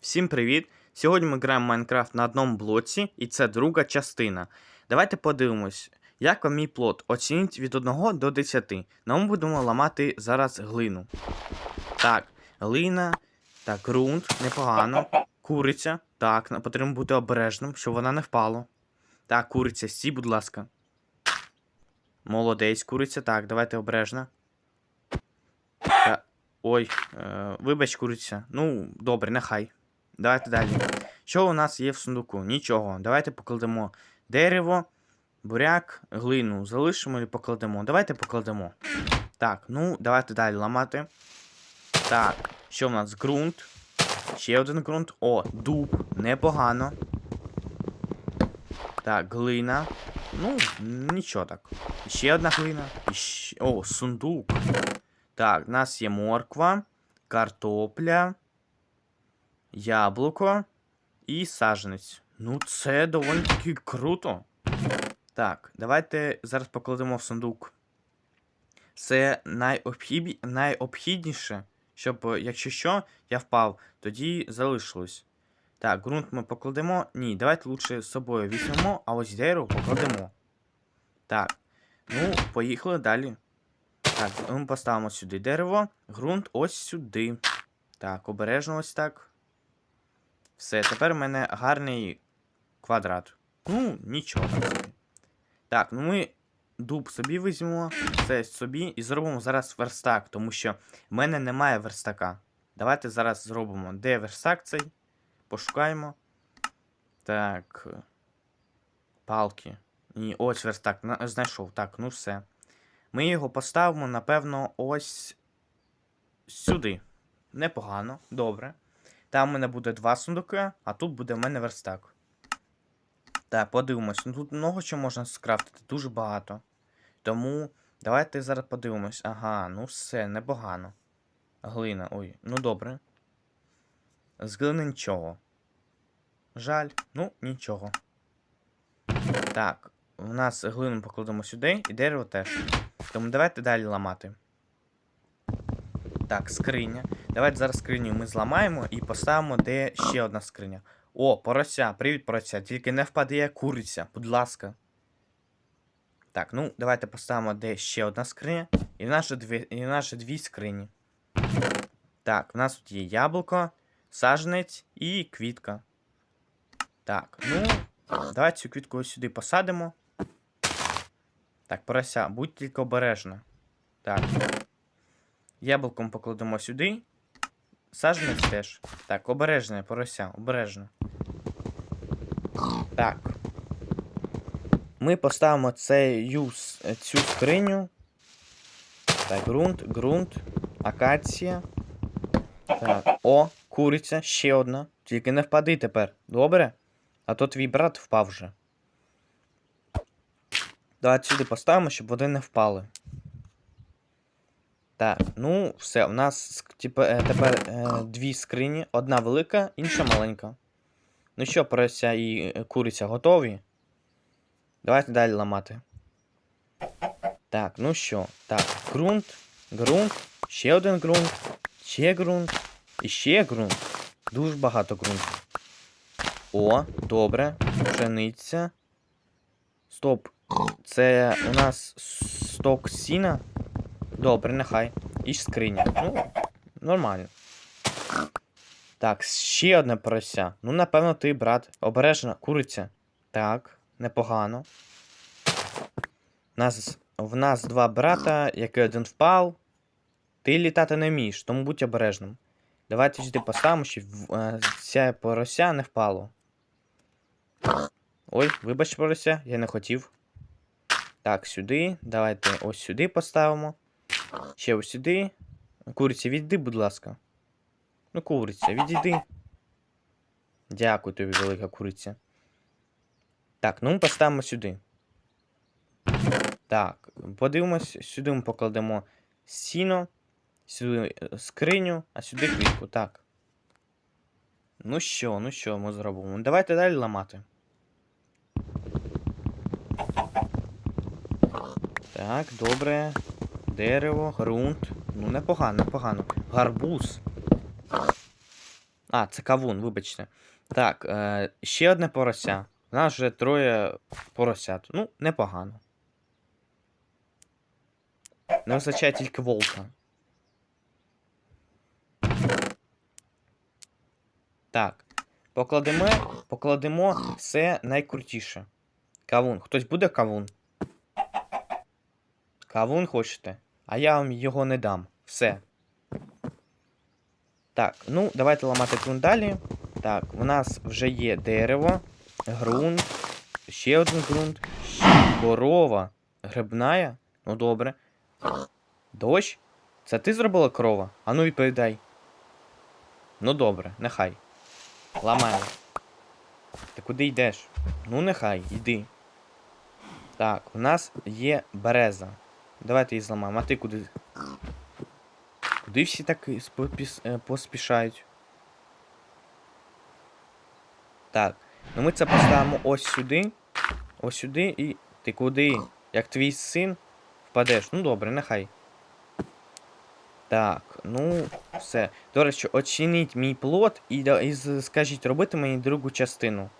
Всім привіт! Сьогодні ми граємо Майнкрафт на одному блоці, і це друга частина. Давайте подивимось, як вам мій плот. Оцініть від 1 до 10. Ну, ми будемо ламати зараз глину. Так, глина, так, ґрунт, непогано. Куриця. Так, потрібно бути обережним, щоб вона не впала. Так, куриця, стій, будь ласка. Молодець, куриця. Так, давайте обережно. Та- Ой, е, вибач, куриця. Ну, добре, нехай. Давайте далі. Що у нас є в сундуку? Нічого. Давайте покладемо дерево, буряк, глину. Залишимо і покладемо. Давайте покладемо. Так, ну, давайте далі ламати. Так, що в нас? Ґрунт. Ще один ґрунт. О, дуб. Непогано. Так, глина. Ну, нічого так. Ще одна глина. Ще... О, сундук. Так, у нас є морква, картопля, яблуко і саженець. Ну, це доволі таки круто. Так, давайте зараз покладемо в сундук. Це найобхіб... найобхідніше, щоб, якщо що, я впав, тоді залишилось. Так, ґрунт ми покладемо. Ні, давайте лучше з собою візьмемо, а ось дерево покладемо. Так. Ну, поїхали далі. Так, ми поставимо сюди дерево, ґрунт ось сюди. Так, обережно ось так. Все, тепер в мене гарний квадрат. Ну, нічого так ну ми дуб собі візьмемо, це собі, і зробимо зараз верстак, тому що в мене немає верстака. Давайте зараз зробимо. Де верстак цей? Пошукаємо. Так. Палки. Ні, ось верстак. на- Знайшов. Так, ну все. Ми його поставимо, напевно, ось сюди. Непогано, добре. Там в мене буде два сундуки, а тут буде в мене верстак. Так, подивимось. Ну тут много що можна скрафтити, дуже багато. Тому давайте зараз подивимось. Ага, ну все, непогано. Глина, ой, ну добре. З глини нічого. Жаль, ну нічого. Так, у нас глину покладемо сюди і дерево теж. Тому давайте далі ламати. Так, скриня. Давайте зараз скриню ми зламаємо і поставимо, де ще одна скриня. О, порося, привіт, порося. Тільки не впаде куриця, будь ласка. Так, ну, давайте поставимо, де ще одна скриня. І в же дві, і в же дві скрині. Так, у нас тут є яблуко, саженець і квітка. Так, ну, давайте цю квітку ось сюди посадимо. Так, порося, будь тільки обережна. Так. Яблуком покладемо сюди. Саженець теж. Так, обережне, порося, обережно. Так. Ми поставимо цю, цю скриню. Так, ґрунт, ґрунт, акація. Так, о, куриця, ще одна. Тільки не впади тепер, добре? А то твій брат впав вже. Давайте сюди поставимо, щоб вони не впали. Так, ну все, у нас е, тепер е, дві скрині, одна велика, інша маленька. Ну що, порося і е, куриця готові? Давайте далі ламати. Так, ну що, так, ґрунт, ґрунт, ще один ґрунт, ще ґрунт і ще ґрунт. Дуже багато ґрунту. О, добре. Пшениця. Стоп. Це у нас сток сіна. Добре, нехай. І скриня. Ну, нормально. Так, ще одне порося. Ну, напевно, ти, брат. Обережно, куриця. Так, непогано. Нас, в нас два брата, який один впав. Ти літати не вмієш, тому будь обережним. Давайте сюди поставимо, щоб е, ця порося не впало. Ой, вибач, порося, я не хотів. Так, сюди. Давайте ось сюди поставимо. Ще ось сюди. Куриця, відійди, будь ласка. Ну, куриця, відійди. Дякую тобі, велика куриця. Так, ну ми поставимо сюди. Так, подивимось, сюди ми покладемо сіно, сюди е, скриню, а сюди квітку. Так. Ну що, ну що ми зробимо? Давайте далі ламати. Так, добре. Дерево, ґрунт. Ну, непогано, непогано. Гарбуз. А, це кавун, вибачте. Так, е, ще одне порося. У нас вже троє поросят. Ну, непогано. Не вистачає тільки волка. Так. Покладемо, покладемо все найкрутіше. Кавун. Хтось буде кавун? Кавун хочете? А я вам його не дам. Все. Так, ну, давайте ламати ґрунт далі. Так, у нас вже є дерево, ґрунт, ще один ґрунт, корова. Грибная? Ну добре. Дощ? Це ти зробила корова? Ану відповідай. Ну добре, нехай. Ламаємо. Ти куди йдеш? Ну нехай, йди. Так, у нас є береза. Давайте її зламаємо. А ти куди? Куди всі так е, поспішають? Так, ну ми це поставимо ось сюди. Ось сюди і. Ти куди? Як твій син впадеш? Ну добре, нехай. Так, ну, все. До речі, оцініть мій плод і, і скажіть, робити мені другу частину.